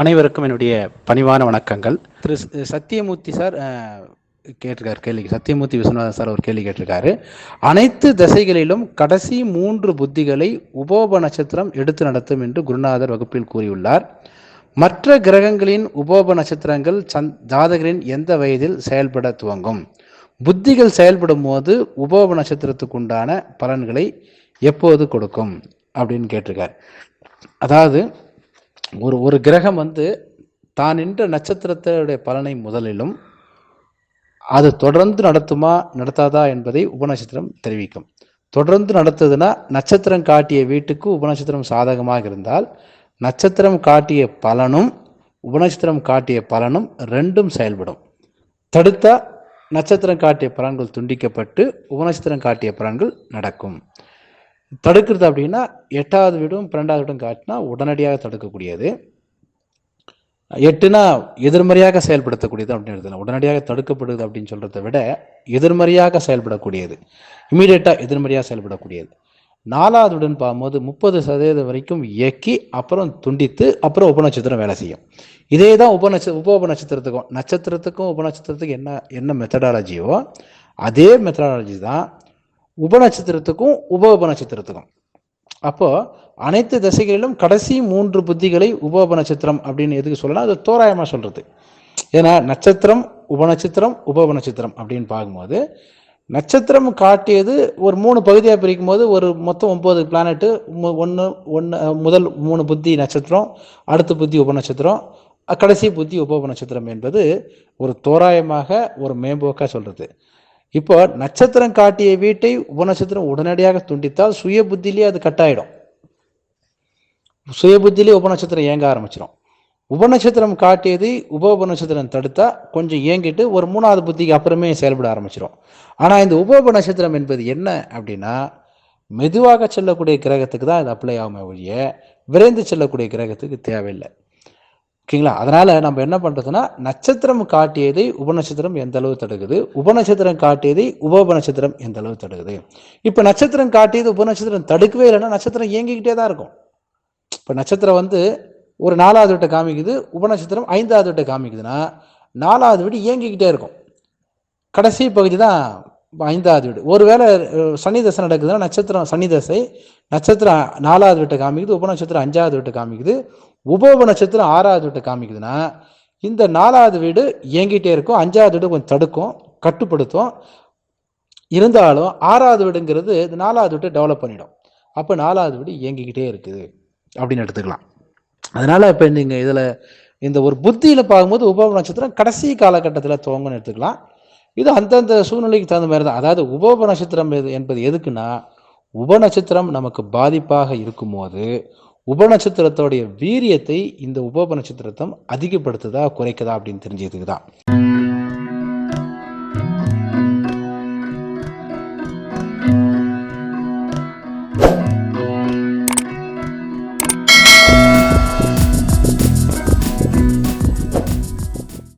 அனைவருக்கும் என்னுடைய பணிவான வணக்கங்கள். திரு சத்தியமூர்த்தி சார் கேட்டிருக்காரு கேள்வி. சத்தியமூர்த்தி விஸ்வநாதன் சார் ஒரு கேள்வி கேட்டிருக்காரு. அனைத்து திசைகளிலும் கடைசி மூன்று புத்திகளை உபோப நட்சத்திரம் எடுத்து நடத்தும் என்று குருநாதர் வகுப்பில் கூறியுள்ளார். மற்ற கிரகங்களின் உபோப நட்சத்திரங்கள் சந் ஜாதகரின் எந்த வயதில் செயல்பட துவங்கும்? புத்திகள் செயல்படும் போது உபோப நட்சத்திரத்துக்கு உண்டான பலன்களை எப்போது கொடுக்கும்? அப்படின்னு கேட்டிருக்கார். அதாவது ஒரு ஒரு கிரகம் வந்து தான் நின்ற நட்சத்திரத்தினுடைய பலனை முதலிலும் அது தொடர்ந்து நடத்துமா நடத்தாதா என்பதை உபநட்சத்திரம் தெரிவிக்கும். தொடர்ந்து நடத்துதுன்னா நட்சத்திரம் காட்டிய வீட்டுக்கு உபநட்சத்திரம் சாதகமாக இருந்தால் நட்சத்திரம் காட்டிய பலனும் உபநட்சத்திரம் காட்டிய பலனும் ரெண்டும் செயல்படும். தடுத்தா நட்சத்திரம் காட்டிய பலன்கள் துண்டிக்கப்பட்டு உபநட்சத்திரம் காட்டிய பலன்கள் நடக்கும். தடுக்கிறது அப்படின்னா எட்டாவது வீடும் பன்னெண்டாவது வீடும் காட்டினா உடனடியாக தடுக்கக்கூடியது. எட்டுனா எதிர்மறையாக செயல்படுத்தக்கூடியது அப்படின்னு எடுத்துக்கலாம். உடனடியாக தடுக்கப்படுது அப்படின்னு சொல்கிறத விட எதிர்மறையாக செயல்படக்கூடியது. இமீடியட்டாக எதிர்மறையாக செயல்படக்கூடியது. நாலாவது வீடுன்னு பார்க்கும்போது முப்பது சதவீதம் வரைக்கும் இயக்கி அப்புறம் துண்டித்து அப்புறம் உபநட்சத்திரம் வேலை செய்யும். இதே தான் உபநட்ச உப உபநட்சத்திரத்துக்கும் நட்சத்திரத்துக்கும் உபநட்சத்திரத்துக்கும் என்ன என்ன மெத்தடாலஜியோ அதே மெத்தடாலஜி தான் உபநட்சத்திரத்துக்கும் உப உபநட்சத்திரத்துக்கும் அப்போ அனைத்து திசைகளிலும் கடைசி மூன்று புத்திகளை உப உபநட்சத்திரம் அப்படின்னு எதுக்கு சொல்லலாம் அது தோராயமாக சொல்றது. ஏன்னா நட்சத்திரம் உபநட்சத்திரம் உப உபநட்சத்திரம் அப்படின்னு பார்க்கும்போது நட்சத்திரம் காட்டியது ஒரு மூணு பகுதியாக பிரிக்கும் போது ஒரு மொத்தம் ஒன்பது பிளானெட்டு ஒன்று ஒன்று முதல் மூணு புத்தி நட்சத்திரம் அடுத்த புத்தி உபநட்சத்திரம் கடைசி புத்தி உப உபநட்சத்திரம் என்பது ஒரு தோராயமாக ஒரு மேம்போக்காக சொல்றது. இப்போ நட்சத்திரம் காட்டிய வீட்டை உபநட்சத்திரம் உடனடியாக துண்டித்தால் சுய புத்திலேயே அது கட்டாயிடும். சுய புத்தியிலே உபநட்சத்திரம் இயங்க ஆரம்பிச்சிடும் உபநட்சத்திரம் காட்டியதை உப உபநட்சத்திரம் தடுத்தா கொஞ்சம் இயங்கிட்டு ஒரு மூணாவது புத்திக்கு அப்புறமே செயல்பட ஆரம்பிச்சிடும் ஆனால் இந்த உப உபநட்சத்திரம் என்பது என்ன அப்படின்னா மெதுவாக செல்லக்கூடிய கிரகத்துக்கு தான் இது அப்ளை ஆகுமே ஒழிய விரைந்து செல்லக்கூடிய கிரகத்துக்கு தேவையில்லை. ஓகேங்களா? அதனால நம்ம என்ன பண்றதுன்னா நட்சத்திரம் காட்டியதை உபநட்சத்திரம் எந்த அளவு தடுக்குது? உபநட்சத்திரம் காட்டியதை உப உபநட்சத்திரம் எந்த அளவு தடுக்குது? இப்ப நட்சத்திரம் காட்டியது உபநட்சத்திரம் தடுக்கவே இல்லைன்னா நட்சத்திரம் இயங்கிக்கிட்டே தான் இருக்கும். இப்ப நட்சத்திரம் வந்து ஒரு நாலாவது விட்ட காமிக்குது உபநட்சத்திரம் ஐந்தாவது விட்ட காமிக்குதுன்னா நாலாவது வீடு இயங்கிக்கிட்டே இருக்கும். கடைசி பகுதி தான் ஐந்தாவது வீடு. ஒருவேளை சனி தசை நடக்குதுன்னா நட்சத்திரம் சனி தசை நட்சத்திரம் நாலாவது விட்ட காமிக்குது உபநட்சத்திரம் அஞ்சாவது விட்ட காமிக்குது. உபோப நட்சத்திரம் ஆறாவது வீட்டை காமிக்குதுன்னா இந்த நாலாவது வீடு இயங்கிட்டே இருக்கும். அஞ்சாவது வீடு கொஞ்சம் தடுக்கும் கட்டுப்படுத்தும். இருந்தாலும் ஆறாவது வீடுங்கிறது இந்த நாலாவது வீட்டை டெவலப் பண்ணிடும். அப்போ நாலாவது வீடு இயங்கிக்கிட்டே இருக்குது. அப்படின்னு எடுத்துக்கலாம். அதனால் இப்போ நீங்கள் இதில் இந்த ஒரு புத்தியில் பார்க்கும்போது உபோப நட்சத்திரம் கடைசி காலகட்டத்தில் துவங்கன்னு எடுத்துக்கலாம். இது அந்தந்த சூழ்நிலைக்கு தகுந்த மாதிரி தான். அதாவது உபோப நட்சத்திரம் எது என்பது எதுக்குன்னா உப நட்சத்திரம் நமக்கு பாதிப்பாக இருக்கும்போது உபநட்சத்திரத்தோடைய வீரியத்தை இந்த உப நட்சத்திரத்தம் அதிகப்படுத்துதா குறைக்குதா அப்படின்னு தெரிஞ்சதுக்கு தான்